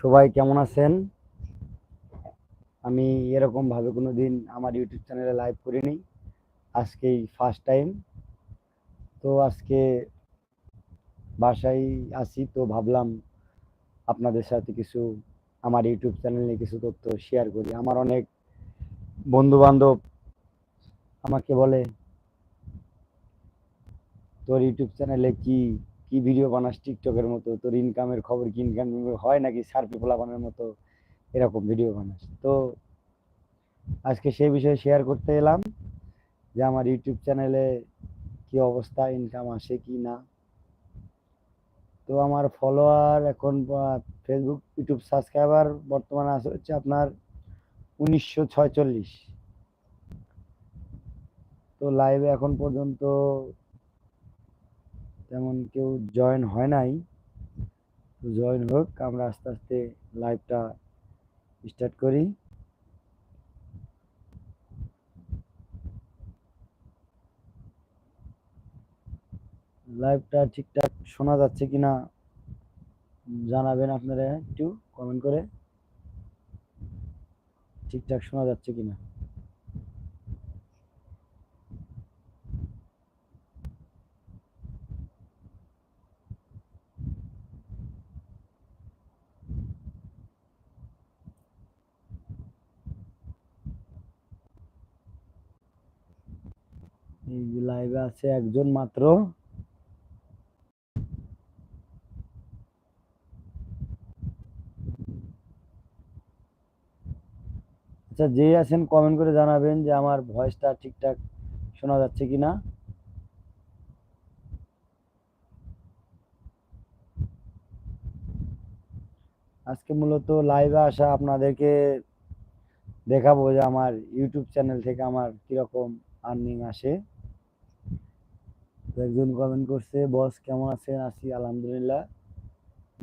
সবাই কেমন আছেন? আমি এরকম ভাবে কোনো দিন আমার ইউটিউব চ্যানেলে লাইভ করিনি। আজকেই ফার্স্ট টাইম তো আজকে বাসায় আছি, তো ভাবলাম আপনাদের সাথে কিছু আমার ইউটিউব চ্যানেলে কিছু তথ্য শেয়ার করি। আমার অনেক বন্ধু বান্ধব আমাকে বলে, তোর ইউটিউব চ্যানেলে কি কি ভিডিও বানাস টিকটকের মতো? তোর ইনকামের খবর কি ইনকাম হয় নাকি সার্পি পোলাপানের মতো এরকম ভিডিও বানাস? তো আজকে সেই বিষয়ে শেয়ার করতে এলাম যে আমার ইউটিউব চ্যানেলে কি অবস্থা ইনকাম আসে কি না। তো আমার ফলোয়ার এখন ফেসবুক ইউটিউব সাবস্ক্রাইবার বর্তমানে আছে হচ্ছে আপনার উনিশশো ছয়চল্লিশ। তো লাইভে এখন পর্যন্ত তেমন কেউ জয়েন হয় নাই। জয়েন হোক, আমরা আস্তে আস্তে লাইভটা স্টার্ট করি। লাইভটা ঠিকঠাক শোনা যাচ্ছে কিনা জানাবেন আপনারা একটু কমেন্ট করে। ঠিকঠাক শোনা যাচ্ছে কিনা। এই লাইভে আছে একজন মাত্র। আচ্ছা যে আছেন কমেন্ট করে জানাবেন যে আমার ভয়েসটা ঠিকঠাক শোনা যাচ্ছে কিনা। আজকে মূলত লাইভে আসা আপনাদেরকে দেখাবো যে আমার ইউটিউব চ্যানেল থেকে আমার কীরকম আর্নিং আসে। একজন কমেন্ট করছে, বস, কেমন আছেন? আছি, আলহামদুলিল্লাহ,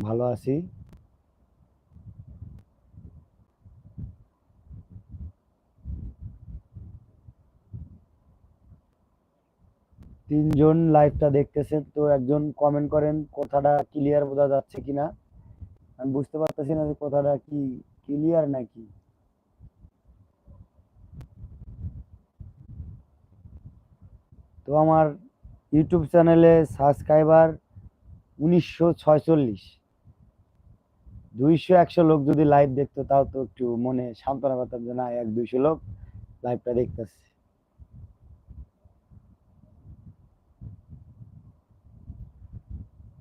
ভালো আছি। তিনজন লাইভটা দেখতেছেন, তো একজন কমেন্ট করেন, কথাটা ক্লিয়ার বোঝা যাচ্ছে কিনা? আমি বুঝতে পারতেছি না যে কথাটা কি ক্লিয়ার নাকি। তো আমার ইউটিউব চ্যানেলে সাবস্ক্রাইবার উনিশশো ছয়চল্লিশ। দুইশো একশো লোক যদি লাইভ দেখতো, তাও তো একটু মনে সান্ত্বনা পেতাম যে না, এক দুইশো লোক লাইভটা দেখতেছে।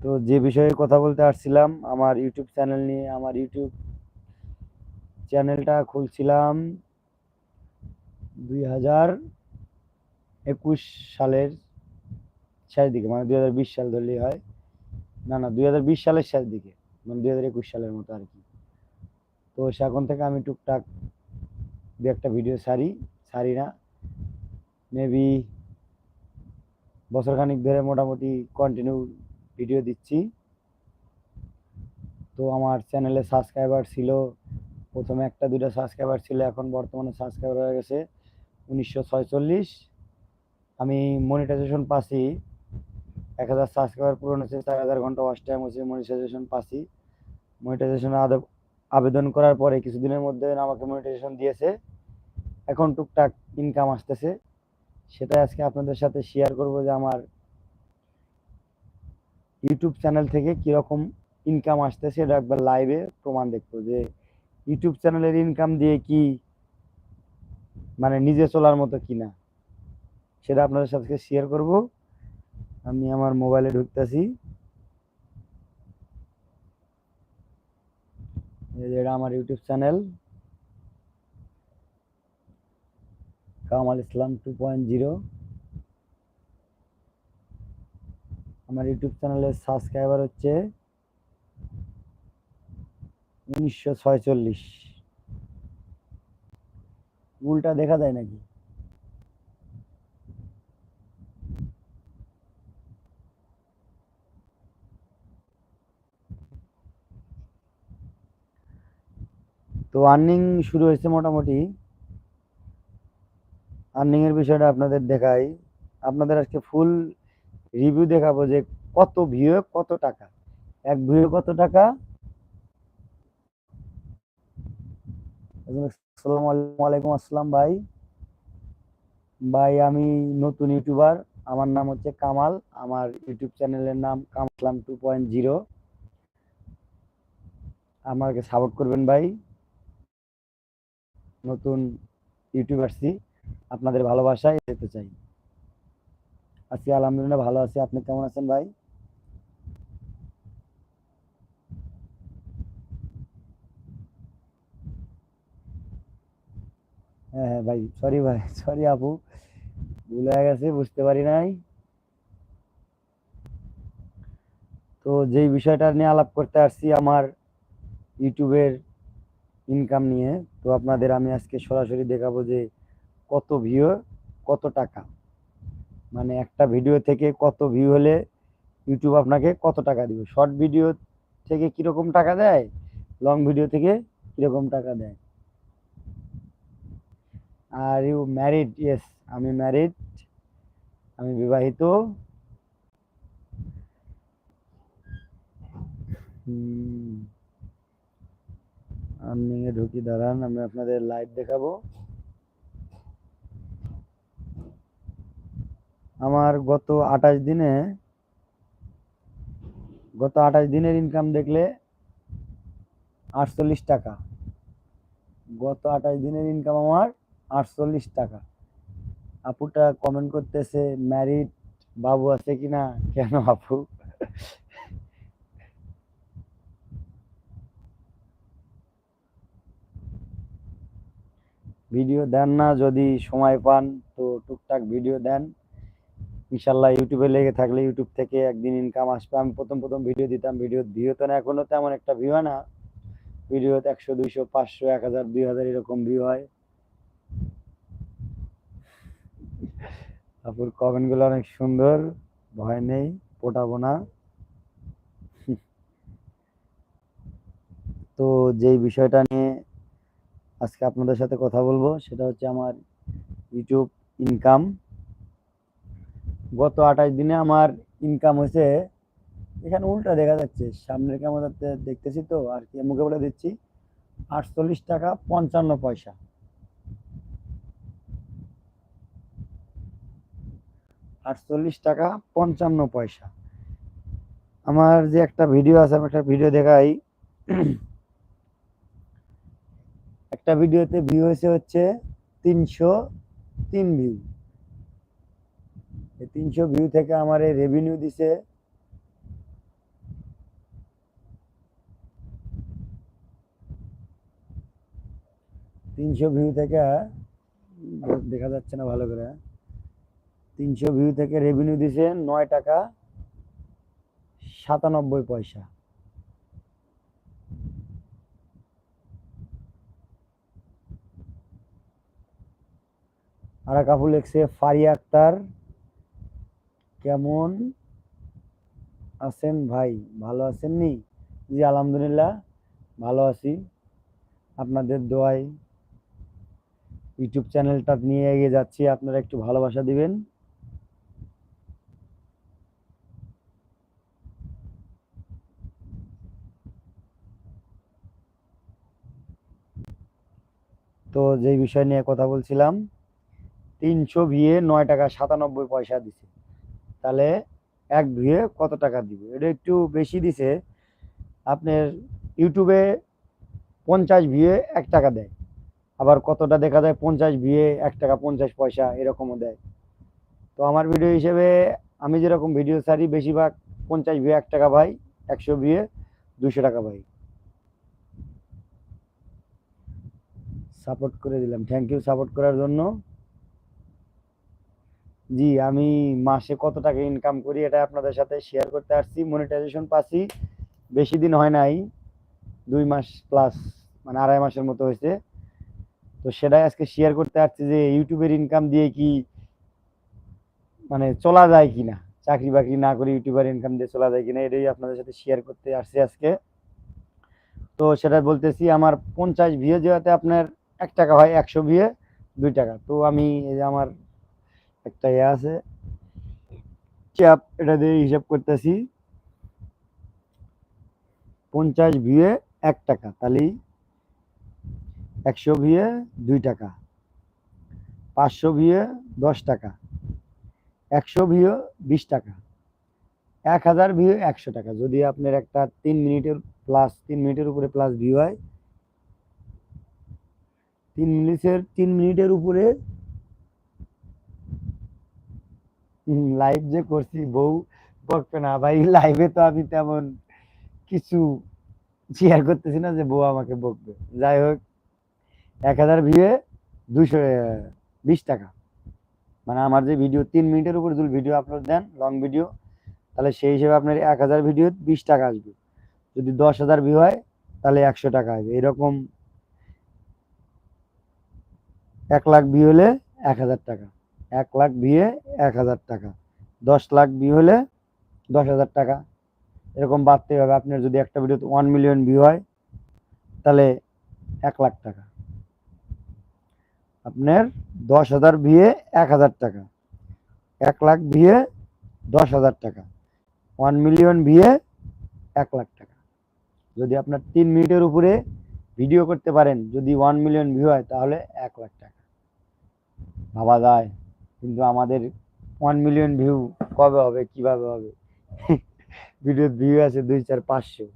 তো যে বিষয়ে কথা বলতে আসছিলাম, আমার ইউটিউব চ্যানেল নিয়ে, আমার ইউটিউব চ্যানেলটা খুলছিলাম দুই হাজার একুশ সালের শেষ দিকে মানে দুই হাজার বিশ সাল ধরলেই হয়। না না, দুই হাজার বিশ সালের শেষ দিকে মানে দুই হাজার একুশ সালের মতো আর কি। তো সেখন থেকে আমি টুকটাক দু একটা ভিডিও সারি সারি না। মেবি বছরখানিক ধরে মোটামুটি কন্টিনিউ ভিডিও দিচ্ছি। তো আমার চ্যানেলে সাবস্ক্রাইবার ছিল, প্রথমে একটা দুটো সাবস্ক্রাইবার ছিল, এখন বর্তমানে সাবস্ক্রাইবার হয়ে গেছে উনিশশো আমি মনিটাইজেশন পাচ্ছি এক হাজার সাবস্ক্রাইবার পূরণ হয়েছে, চার হাজার ঘণ্টা ওয়াচ টাইম হচ্ছে মনিটাইজেশন পাচ্ছি। মনিটাইজেশন আবেদন করার পরে কিছুদিনের মধ্যে আমাকে মনিটাইজেশন দিয়েছে। এখন টুকটাক ইনকাম আসতেছে। সেটাই আজকে আপনাদের সাথে শেয়ার করব যে আমার ইউটিউব চ্যানেল থেকে কীরকম ইনকাম আসতেছে, এটা একবার লাইভে প্রমাণ দেখব যে ইউটিউব চ্যানেলের ইনকাম দিয়ে কি মানে নিজে চলার মতো কিনা। সেটা আপনাদের সাথে শেয়ার করব। আমি আমার মোবাইলে ঢুকতেছি। এটা আমার YouTube channel. Kamal Islam two point zero. আমার ইউটিউব চ্যানেলের সাবস্ক্রাইবার হচ্ছে উনিশশো ছয়চল্লিশ। উল্টা দেখা যায় নাকি? তো আর্নিং শুরু হয়েছে মোটামুটি। আর্নিং এর বিষয়টা আপনাদের দেখাই। আপনাদের আজকে ফুল রিভিউ দেখাবো যে কত ভিউ কত টাকা। এক ভিউ কত টাকা? আসসালামু আলাইকুম, আসসালাম ভাই। ভাই, আমি নতুন ইউটিউবার আমার নাম হচ্ছে কামাল। আমার ইউটিউব চ্যানেলের নাম কামালাম টু পয়েন্ট জিরো আমাকে সাপোর্ট করবেন ভাই। নতুন ইউটিউব আসছি আপনাদের ভালোবাসায় যেতে চাই। আজকে আলহামদুলিল্লাহ ভালো আছি। আপনি কেমন আছেন ভাই? হ্যাঁ হ্যাঁ ভাই সরি ভাই সরি আপু, ভুল গেছে, বুঝতে পারি নাই। তো যেই বিষয়টা নিয়ে আলাপ করতে আসছি, আমার ইউটিউবের ইনকাম নিয়ে, তো আপনাদের আমি আজকে সরাসরি দেখাবো যে কত ভিউ কত টাকা। মানে একটা ভিডিও থেকে কত ভিউ হলে ইউটিউব আপনাকে কত টাকা দিবে? শর্ট ভিডিও থেকে কীরকম টাকা দেয়? লং ভিডিও থেকে কীরকম টাকা দেয়? আর ইউ ম্যারিড ইয়েস আমি ম্যারিড আমি বিবাহিত। আর্নিং এ ঢুকি, দাঁড়ান, আমি আপনাদের লাইভ দেখাবো। আমার গত আঠাশ দিনে, গত আঠাশ দিনের ইনকাম দেখলে আটচল্লিশ টাকা। গত আঠাশ দিনের ইনকাম আমার আটচল্লিশ টাকা। আপুটা কমেন্ট করতেছে ম্যারিড বাবু আছে কিনা? কেন আপু? ভিডিও দেন না, যদি সময় পান তো টুকটাক ভিডিও দেন। ইনশাল্লাহ ইউটিউবে লেগে থাকলে ইউটিউব থেকে একদিন ইনকাম আসবে। আমি প্রথম প্রথম ভিডিও দিতাম, ভিডিও ভিউ তো না, এখনও তেমন একটা ভিউ হয় না। ভিডিওতে একশো, দুইশো, পাঁচশো, এক হাজার, দুই হাজার এরকম ভিউ হয়। তারপর কমেন্টগুলো অনেক সুন্দর, ভয় নেই, পোটাবো না। তো যেই বিষয়টা নিয়ে আজকে আপনাদের সাথে কথা বলব। সেটা হচ্ছে আমার ইউটিউব ইনকাম গত আঠাশ দিনে আমার ইনকাম হয়েছে, এখানে উল্টা দেখা যাচ্ছে। সামনের ক্যামেরাতে দেখতেছি তো, আর কি, মুখে বলে দিচ্ছি, আটচল্লিশ টাকা পঞ্চান্ন পয়সা। আটচল্লিশ টাকা পঞ্চান্ন পয়সা। আমার যে একটা ভিডিও আছে, আমি একটা ভিডিও দেখাই। একটা ভিডিওতে ভিউ হয়েছে হচ্ছে তিনশো তিন ভিউ এই তিনশো ভিউ থেকে আমার এই রেভিনিউ দিছে তিনশো ভিউ থেকে, দেখা যাচ্ছে না ভালো করে, তিনশো ভিউ থেকে রেভিনিউ দিছে নয় টাকা সাতানব্বই পয়সা। আর কাপু লেখছে, ফারিয়া আক্তার, কেমন আছেন ভাই? ভালো আছেন নি জি, আলহামদুলিল্লাহ, ভালো আছি। আপনাদের দোয়াই ইউটিউব চ্যানেলটা নিয়ে এগিয়ে যাচ্ছি, আপনারা একটু ভালোবাসা দিবেন। তো যেই বিষয় নিয়ে কথা বলছিলাম তিনশো ভিয়ে নয় টাকা সাতানব্বই পয়সা দিছে। তাহলে এক ভিয়ে কত টাকা দিবে? এটা একটু বেশি দিছে। আপনার ইউটিউবে পঞ্চাশ ভিয়ে এক টাকা দেয়। আবার কতটা দেখা যায় পঞ্চাশ ভিয়ে এক টাকা পঞ্চাশ পয়সা এরকমও দেয়। তো আমার ভিডিও হিসেবে আমি যেরকম ভিডিও ছাড়ি, বেশিরভাগ পঞ্চাশ ভিয়ে এক টাকা ভাই, একশো ভিয়ে দুশো টাকা ভাই। সাপোর্ট করে দিলাম। থ্যাংক ইউ সাপোর্ট করার জন্য। জি, আমি মাসে কত টাকা ইনকাম করি এটা আপনাদের সাথে শেয়ার করতে আসছি মনিটাইজেশন পাচ্ছি, বেশি দিন হয় নাই, দুই মাস প্লাস মানে আড়াই মাসের মতো হয়েছে। তো সেটাই আজকে শেয়ার করতে আসছি যে ইউটিউবের ইনকাম দিয়ে কি মানে চলা যায় কিনা, চাকরি বাকরি না করে ইউটিউবার ইনকাম দিয়ে চলা যায় কিনা, এটাই আপনাদের সাথে শেয়ার করতে আসছি আজকে। তো সেটা বলতেছি, আমার পঞ্চাশ ভিয়ে যেতে আপনার এক টাকা হয়, একশো ভিয়ে দুই টাকা। তো আমি এই যে আমার একটা ইয়ে আছে। চাপ এটা দিয়ে হিসাব করতেছি। পঞ্চাশ ভিয়ে এক টাকা, তাহলেই একশো ভিয়ে দুই টাকা, পাঁচশো ভিয়ে দশ টাকা, একশো ভিয়ে বিশ টাকা, এক হাজার ভিউ একশো টাকা। যদি আপনার একটা তিন মিনিটের প্লাস তিন মিনিটের উপরে প্লাস ভিউ হয়, তিন মিনিটের তিন মিনিটের উপরে লাইভ যে করছি, বউ বকবে না ভাই। লাইভে তো আমি তেমন কিছু শেয়ার করতেছি না যে বউ আমাকে বকবে। যাই হোক, এক হাজার ভিউয়ে দুশো বিশ টাকা। মানে আমার যে ভিডিও তিন মিনিটের উপর যদি ভিডিও আপলোড দেন লং ভিডিও তাহলে সেই হিসেবে আপনার এক হাজার ভিডিও বিশ টাকা আসবে। যদি দশ হাজার ভিউ হয়, তাহলে একশো টাকা আসবে। এরকম এক লাখ ভিউ হলে এক হাজার টাকা। এক লাখ ভিউয়ে এক হাজার টাকা। দশ লাখ ভিউ হলে দশ হাজার টাকা। এরকম বাড়তে হবে। আপনার যদি একটা ভিডিওতে ওয়ান মিলিয়ন ভিউ হয়, তাহলে এক লাখ টাকা। আপনার দশ হাজার ভিয়ে এক হাজার টাকা। এক লাখ ভিয়ে দশ হাজার টাকা। ওয়ান মিলিয়ন ভিয়ে এক লাখ টাকা। যদি আপনার তিন মিনিটের উপরে ভিডিও করতে পারেন, যদি ওয়ান মিলিয়ন ভিউ হয়, তাহলে এক লাখ টাকা। ভাবা যায়। কিন্তু আমাদের ওয়ান মিলিয়ন ভিউ কবে হবে, কীভাবে হবে? ভিডিওর ভিউ আছে দুই চার পাঁচশো।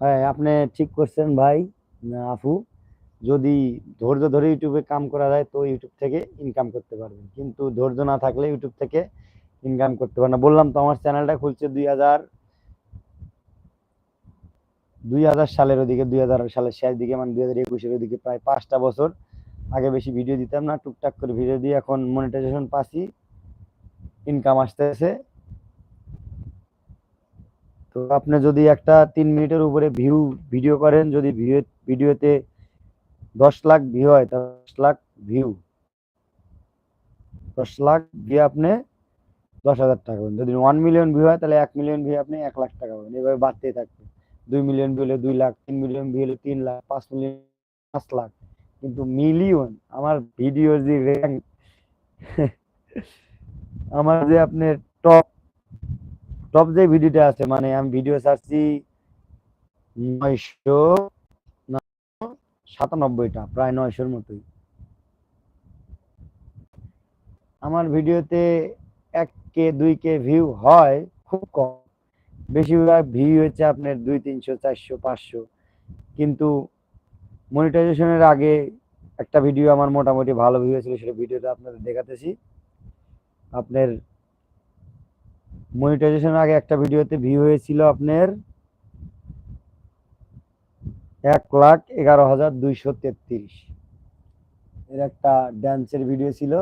হ্যাঁ আপনি ঠিক করছেন ভাই আপু যদি ধৈর্য ধরে ইউটিউবে কাম করা যায়, তো ইউটিউব থেকে ইনকাম করতে পারবেন। কিন্তু ধৈর্য না থাকলে ইউটিউব থেকে ইনকাম করতে পারেন না। বললাম তো, আমার চ্যানেলটা খুলছে দুই হাজার দুই হাজার সালের ওদিকে, দুই হাজার সালের শেষ দিকে মানে দুই হাজার একুশের ওদিকে প্রায় পাঁচটা বছর আগে বেশি ভিডিও দিতাম না, টুকটাক করে ভিডিও দিয়ে এখন মনিটাইজেশন পাচ্ছি ইনকাম আসতেছে। তো আপনি যদি একটা তিন মিনিটের উপরে ভিউ ভিডিও করেন, যদি ভিডিও ভিডিওতে দশ লাখ ভিউ হয় তা দশ লাখ ভিউ দশ লাখ ভিউ আপনি দশ হাজার টাকা পাবেন। যদি ওয়ান মিলিয়ন ভিউ হয়, তাহলে এক মিলিয়ন ভিউ আপনি এক লাখ টাকা পাবেন। এভাবে বাড়তেই থাকবে। দুই মিলিয়ন ভিউ হলে দুই লাখ, তিন মিলিয়ন ভিউ হলে তিন লাখ, পাঁচ মিলিয়ন পাঁচ লাখ। কিন্তু মিলিয়ন আমার ভিডিও যে র্যাঙ্ক আমার যে আপনার টপ টপ যে ভিডিওটা আছে মানে আমি ভিডিও ছাড়ছি নয়শো সাতানব্বইটা, প্রায় নয়শোর মতোই। আমার ভিডিওতে এক কে, দুই কে ভিউ হয় খুব কম। বেশিরভাগ ভিউ হচ্ছে আপনার দুই, তিনশো, চারশো, পাঁচশো। কিন্তু মনিটাইজেশনের আগে একটা ভিডিও আমার মোটামুটি ভালো ভিউ ছিল সেটা ভিডিওটা আপনাদের দেখাতেছি। আপনার মনিটাইজেশনের আগে একটা ভিডিওতে ভিউ হয়েছিল আপনার এক লাখ এগারো হাজার দুইশো তেত্রিশ। এর একটা ড্যান্সের ভিডিও ছিল।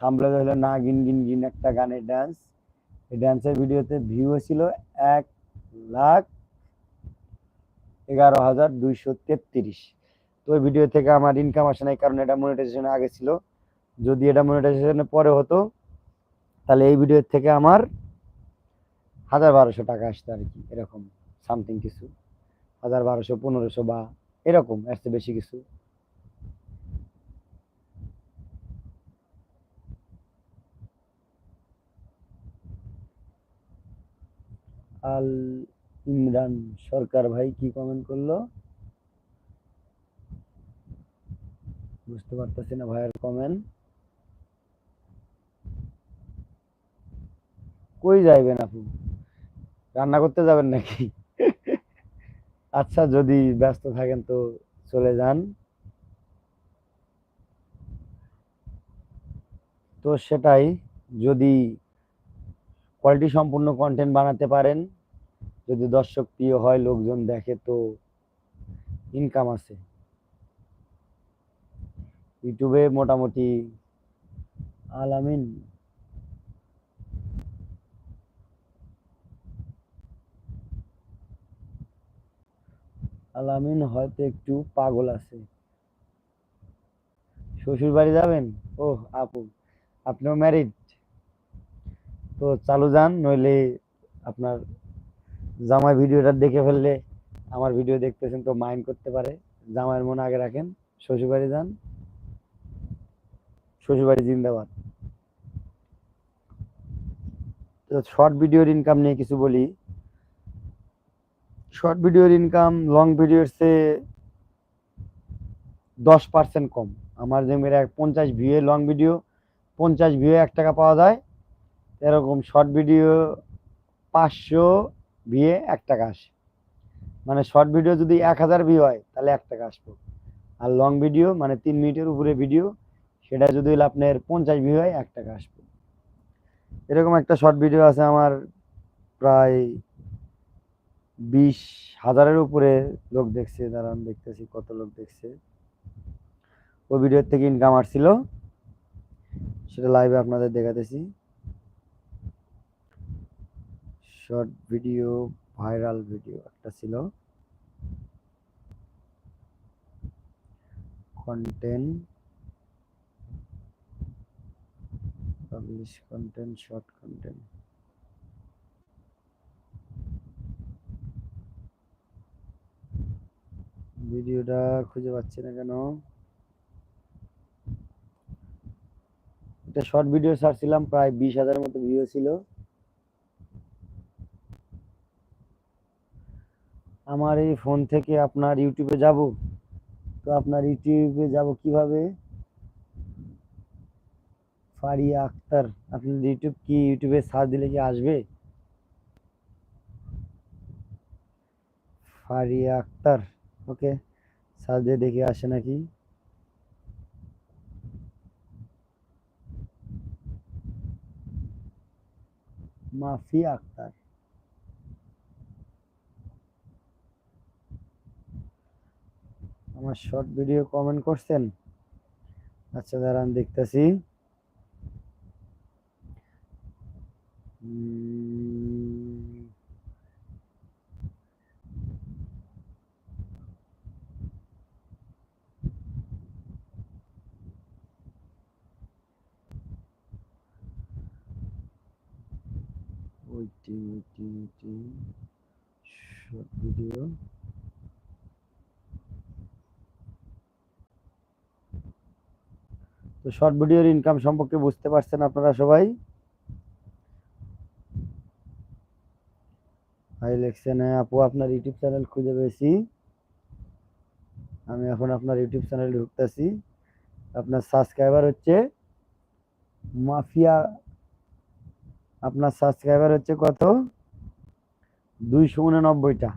থামলে হলো না, গিন গিন গিন একটা গানের ড্যান্স এই ড্যান্সের ভিডিওতে ভিউ হয়েছিল এক লাখ এগারো হাজার দুইশো তেত্রিশ। তো ওই ভিডিও থেকে আমার ইনকাম আসে না এই কারণে এটা মনিটাইজেশন আগে ছিল। যদি এটা মনিটাইজেশনের পরে হতো, তাহলে এই ভিডিওর থেকে আমার হাজার বারোশো টাকা আসতো আর কি, এরকম সামথিং কিছু। হাজার বারোশো, পনেরোশো বা এরকম, এর বেশি কিছু। আল ইমরান সরকার ভাই কি কমেন্ট করল? বুঝতে পারতেছি না ভাইয়ের কমেন্ট কই যাইবেন আপু? রান্না করতে যাবেন নাকি? আচ্ছা যদি ব্যস্ত থাকেন তো চলে যান। তো সেটাই, যদি কোয়ালিটি সম্পূর্ণ কন্টেন্ট বানাতে পারেন। যদি দর্শক প্রিয় হয়, লোকজন দেখে, তো ইনকাম আছে। ইউটিউবে মোটামুটি আলামিন। আলামিন হয়তো একটু পাগল আছে। শ্বশুর বাড়ি যাবেন? ও আপু, আপনিও ম্যারিড তো চালু যান, নইলে আপনার জামাই ভিডিওটা দেখে ফেললে আমার ভিডিও দেখতেছেন তো মাইন্ড করতে পারে। জামাইয়ের মন আগে রাখেন, শ্বশুরবাড়ি যান। শ্বশুরবাড়ি জিন্দাবাদ। শর্ট ভিডিওর ইনকাম নিয়ে কিছু বলি। শর্ট ভিডিওর ইনকাম লং ভিডিওর চেয়ে দশ পার্সেন্ট কম। আমার যে মেরে পঞ্চাশ ভিউ লং ভিডিও পঞ্চাশ ভিউ এক টাকা পাওয়া যায়। এরকম শর্ট ভিডিও পাঁচশো ভিয়ে এক টাকা আসে। মানে শর্ট ভিডিও যদি এক হাজার ভিউ হয়, তাহলে এক টাকা আসব। আর লং ভিডিও মানে তিন মিনিটের উপরে ভিডিও সেটা যদি আপনার পঞ্চাশ ভিউ হয়, এক টাকা আসবে। এরকম একটা শর্ট ভিডিও আছে আমার প্রায় বিশ হাজারের উপরে লোক দেখছে, দাঁড়ান দেখতেছি কত লোক দেখছে। ওই ভিডিওর থেকে ইনকাম আসছিল। সেটা লাইভে আপনাদের দেখাতেছি। শর্ট ভিডিও ভাইরাল ভিডিও একটা ছিল। Content publish content short content ভিডিওটা খুঁজে পাচ্ছি না কেন? এটা শর্ট ভিডিও ছাড়ছিলাম, প্রায় বিশ হাজারের মতো ভিউ ছিল। আমার এই ফোন থেকে আপনার ইউটিউবে যাব। তো আপনার ইউটিউবে যাব কীভাবে? ফারিয়া আক্তার আপনার ইউটিউব কি ইউটিউবে সার্চ দিলে কি আসবে? ফারিয়া আক্তার, ওকে সার্চ দিয়ে দেখি আসে নাকি? মাফিয়া আক্তার। আমার শর্ট ভিডিও কমেন্ট করছেন? আচ্ছা দাঁড়ান দেখতেছি। ওইটিং ওইটি ওইটি শর্ট ভিডিও তো শর্ট ভিডিওর ইনকাম সম্পর্কে বুঝতে পারছেন আপনারা সবাই? হাই লেখছেন আপু আপনার ইউটিউব চ্যানেল খুঁজে পেয়েছি। আমি এখন আপনার ইউটিউব চ্যানেলে ঢুকতেছি। আপনার সাবস্ক্রাইবার হচ্ছে মাফিয়া। আপনার সাবস্ক্রাইবার হচ্ছে কত? দুইশো উননব্বইটা।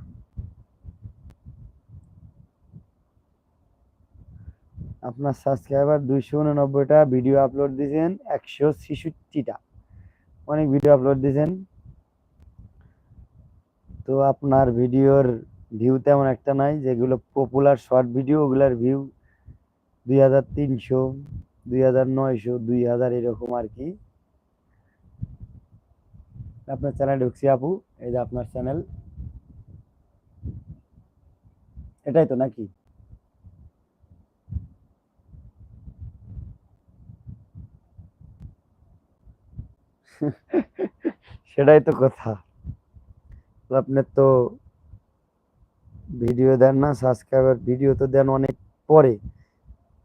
আপনার সাবস্ক্রাইবার দুইশো উননব্বইটা ভিডিও আপলোড দিয়েছেন, একশো ছেষট্টিটা। অনেক ভিডিও আপলোড দিয়েছেন। তো আপনার ভিডিওর ভিউ তেমন একটা নাই, যেগুলো পপুলার শর্ট ভিডিও ওগুলার ভিউ দুই হাজার তিনশো, দুই হাজার নয়শো, দুই হাজার এরকম আর কি। আপনার চ্যানেল ঢুকছি আপু, এই যে আপনার চ্যানেল এটাই তো নাকি? সেটাই তো কথা। আপনার তো ভিডিও দেন না সাবস্ক্রাইবার ভিডিও তো দেন অনেক পরে।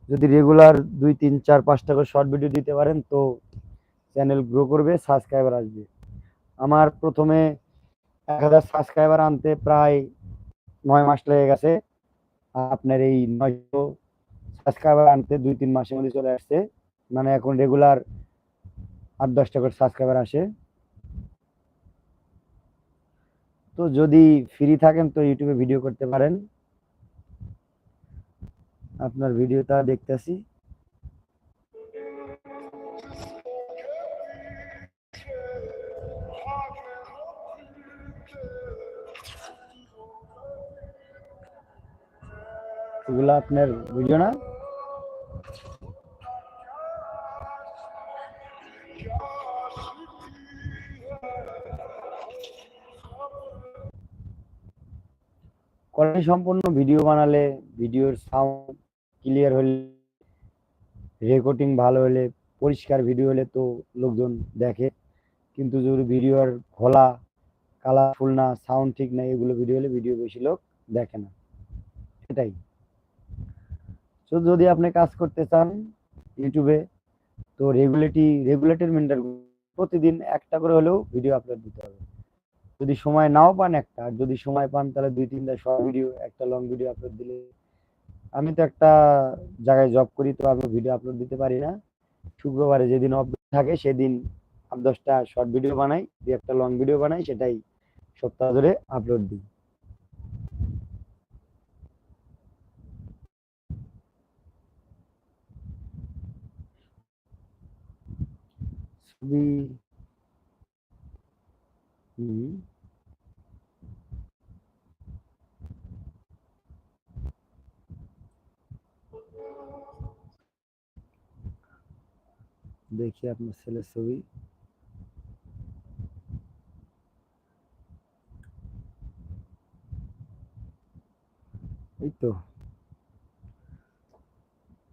যদি রেগুলার দুই, তিন, চার, পাঁচটা করে শর্ট ভিডিও দিতে পারেন, তো চ্যানেল গ্রো করবে সাবস্ক্রাইবার আসবে। আমার প্রথমে এক হাজার সাবস্ক্রাইবার আনতে প্রায় নয় মাস লেগে গেছে। আপনার এই নয়শো সাবস্ক্রাইবার আনতে দুই, তিন মাসের মধ্যে চলে আসছে। মানে এখন রেগুলার আট, দশটা করে সাবস্ক্রাইবার আসে। তো যদি ফ্রি থাকেন, তো ইউটিউবে ভিডিও করতে পারেন। আপনার ভিডিওটা দেখতেছি। এগুলো আপনার ভিডিও না? কোয়ালিটি সম্পন্ন ভিডিও বানালে ভিডিওর সাউন্ড ক্লিয়ার হলে রেকর্ডিং ভালো হলে, পরিষ্কার ভিডিও হলে তো লোকজন দেখে। কিন্তু যদি ভিডিওর খোলা কালারফুল না সাউন্ড ঠিক না, এগুলো ভিডিও হলে ভিডিও বেশি লোক দেখে না। এটাই। তো যদি আপনি কাজ করতে চান ইউটিউবে তো রেগুলেটি রেগুলেটর মেনটেন প্রতিদিন একটা করে হলেও ভিডিও আপলোড দিতে হবে। যদি সময় নাও পান একটা, আর যদি সময় পান তাহলে দুই তিনটা শর্ট ভিডিও একটা লং ভিডিও আপলোড দিলে। আমি তো একটা জায়গায় জব করি, তো আমি ভিডিও আপলোড দিতে পারি না। শুক্রবারে যেদিন অফ থাকে, সেদিন আট দশটা শর্ট ভিডিও বানাই, দুই একটা লং ভিডিও বানাই, সেটাই সপ্তাহ ধরে আপলোড দিই। ছবি হুম দেখি আপনার ছেলের ছবি এই তো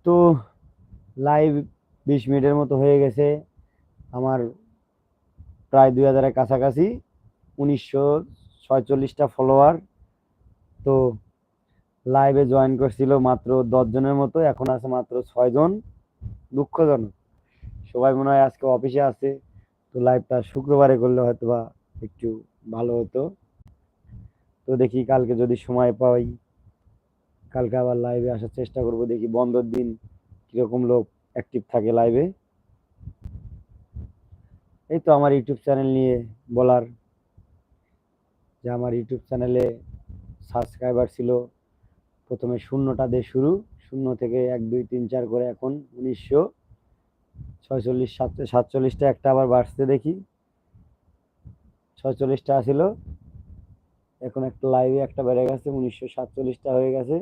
তো লাইভ বিশ মিনিটের মতো হয়ে গেছে আমার প্রায় দুই হাজারের কাছাকাছি উনিশশো ছয়চল্লিশটা ফলোয়ার তো লাইভে জয়েন করছিল মাত্র দশ জনের মতো, এখন আছে মাত্র ছয়জন দুঃখজনক। সবাই মনে হয় আজকে অফিসে আছে। তো লাইভটা শুক্রবারে করলে হয়তো বা একটু ভালো হতো। তো দেখি কালকে যদি সময় পাই, কালকে আবার লাইভে আসার চেষ্টা করব। দেখি বন্ধের দিন কীরকম লোক অ্যাক্টিভ থাকে লাইভে এই তো আমার ইউটিউব চ্যানেল নিয়ে বলার যে আমার ইউটিউব চ্যানেলে সাবস্ক্রাইবার ছিল। প্রথমে শূন্যটা দিয়ে শুরু। শূন্য থেকে এক, দুই, তিন, চার করে এখন উনিশশো ছয়চল্লিশ সাত সাতচল্লিশটা একটা আবার বাড়তে দেখি। ছয়চল্লিশটা ছিল এখন একটা লাইভে একটা বেড়ে গেছে, উনিশশো সাতচল্লিশটা হয়ে গেছে।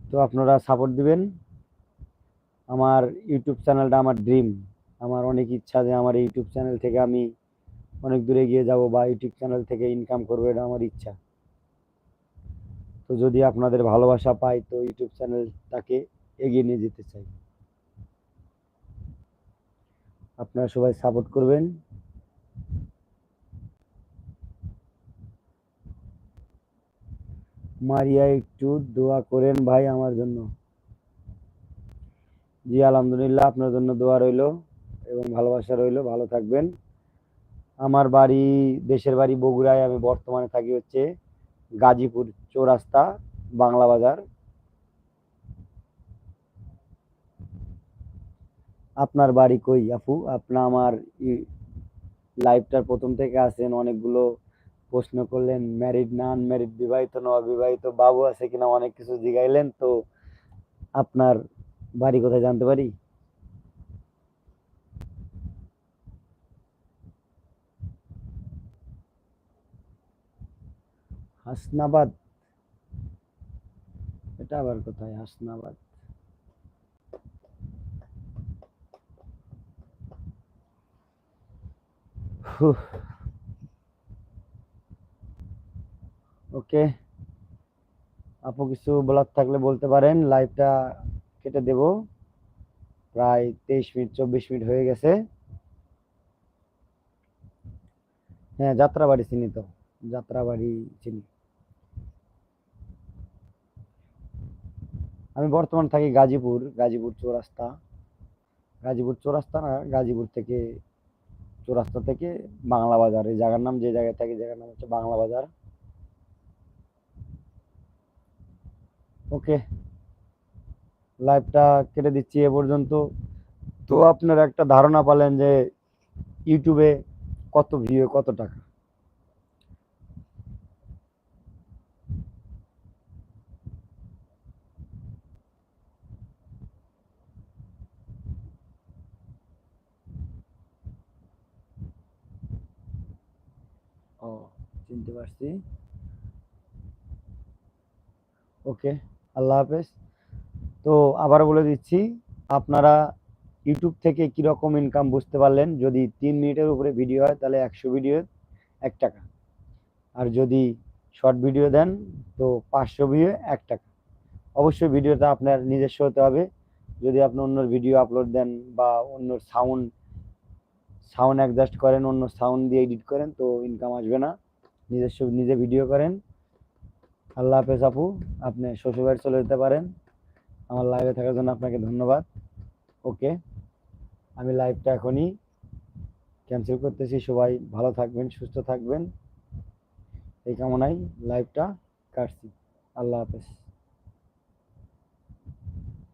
তো আপনারা সাপোর্ট দিবেন। আমার ইউটিউব চ্যানেলটা আমার ড্রিম আমার অনেক ইচ্ছা যে আমার ইউটিউব চ্যানেল থেকে আমি অনেক দূরে গিয়ে যাব বা ইউটিউব চ্যানেল থেকে ইনকাম করব, এটা আমার ইচ্ছা। তো যদি আপনাদের ভালোবাসা পাই, তো ইউটিউব চ্যানেলটাকে এগিয়ে নিয়ে যেতে চাই। আপনারা সবাই সাপোর্ট করবেন। মারিয়া, একটু দোয়া করেন ভাই আমার জন্য। জি, আলহামদুলিল্লাহ, আপনার জন্য দোয়া রইল এবং ভালোবাসা রইল। ভালো থাকবেন। আমার বাড়ি, দেশের বাড়ি বগুড়ায় আমি বর্তমানে থাকি হচ্ছে গাজীপুর চৌরাস্তা, বাংলা বাজার। আপনার বাড়ি কই আপু? আপনি আমার লাইফটার প্রথম থেকে আসেন অনেকগুলো প্রশ্ন করলেন ম্যারিড না আনম্যারিড বিবাহিত না অবিবাহিত, বাবু আছে কিনা অনেক কিছু জিগাইলেন, তো আপনার বাড়ি কোথায় জানতে পারি? হাসনাবাদ। এটা আবার কোথায়? হাসনাবাদ। ওকে। আপু কিছু বলার থাকলে বলতে পারেন। লাইভটা কেটে দেব। প্রায় তেইশ মিনিট, চব্বিশ মিনিট হয়ে গেছে। হ্যাঁ যাত্রাবাড়ি চিনি তো যাত্রাবাড়ি চিনি আমি বর্তমান থাকি গাজীপুর গাজীপুর চৌরাস্তা। গাজীপুর চৌরাস্তা না, গাজীপুর থেকে চৌরাস্তা থেকে বাংলা বাজার। এই জায়গার নাম যে জায়গায় থাকি, জায়গার নাম হচ্ছে বাংলা বাজার। ওকে লাইভটা কেটে দিচ্ছি এ পর্যন্ত। তো আপনারা একটা ধারণা পালেন যে ইউটিউবে কত ভিউ কত টাকা ও চিনতে পারছি। ওকে, আল্লাহ হাফেজ। তো আবার বলে দিচ্ছি, আপনারা ইউটিউব থেকে কীরকম ইনকাম বুঝতে পারলেন, যদি তিন মিনিটের উপরে ভিডিও হয়, তাহলে একশো ভিডিও এক টাকা। আর যদি শর্ট ভিডিও দেন, তো পাঁচশো ভিডিও এক টাকা। অবশ্যই ভিডিওটা আপনার নিজস্ব হতে হবে। যদি আপনি অন্য ভিডিও আপলোড দেন বা অন্য সাউন্ড সাউন্ড অ্যাডজাস্ট করেন, অন্য সাউন্ড দিয়ে এডিট করেন, তো ইনকাম আসবে না। নিজস্ব নিজে ভিডিও করেন। আল্লাহ হাফেজ আপু, আপনি শ্বশুরবাড়ি চলে যেতে পারেন। আমার লাইভে থাকার জন্য আপনাকে ধন্যবাদ। ওকে আমি লাইভটা এখনই ক্যান্সেল করতেছি। সবাই ভালো থাকবেন, সুস্থ থাকবেন। এই কামনায় লাইভটা কাটছি। আল্লাহ হাফেজ।